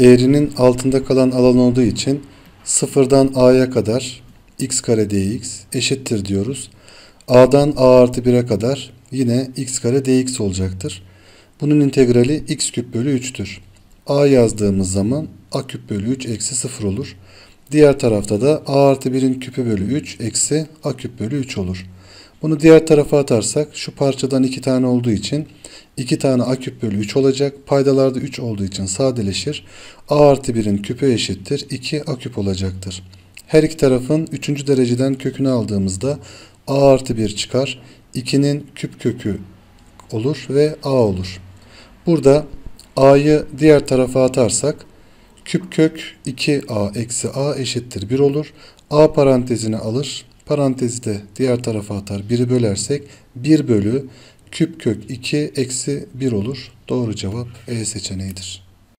eğrinin altında kalan alan olduğu için sıfırdan a'ya kadar x kare dx eşittir diyoruz. a'dan a artı 1'e kadar yine x kare dx olacaktır. Bunun integrali x küp bölü 3'tür. a yazdığımız zaman a küp bölü 3 eksi 0 olur. Diğer tarafta da a artı 1'in küpü bölü 3 eksi a küp bölü 3 olur. Bunu diğer tarafa atarsak şu parçadan 2 tane olduğu için 2 tane a küp bölü 3 olacak. Paydalarda 3 olduğu için sadeleşir. a artı 1'in küpü eşittir. 2 a küp olacaktır. Her iki tarafın 3. dereceden kökünü aldığımızda a artı 1 çıkar. 2'nin küp kökü olur ve a olur. Burada a'yı diğer tarafa atarsak küp kök 2a eksi a eşittir 1 olur. a parantezini alır. Parantezi de diğer tarafa atar. 1'i bölersek 1 bölü küp kök 2 eksi 1 olur. Doğru cevap E seçeneğidir.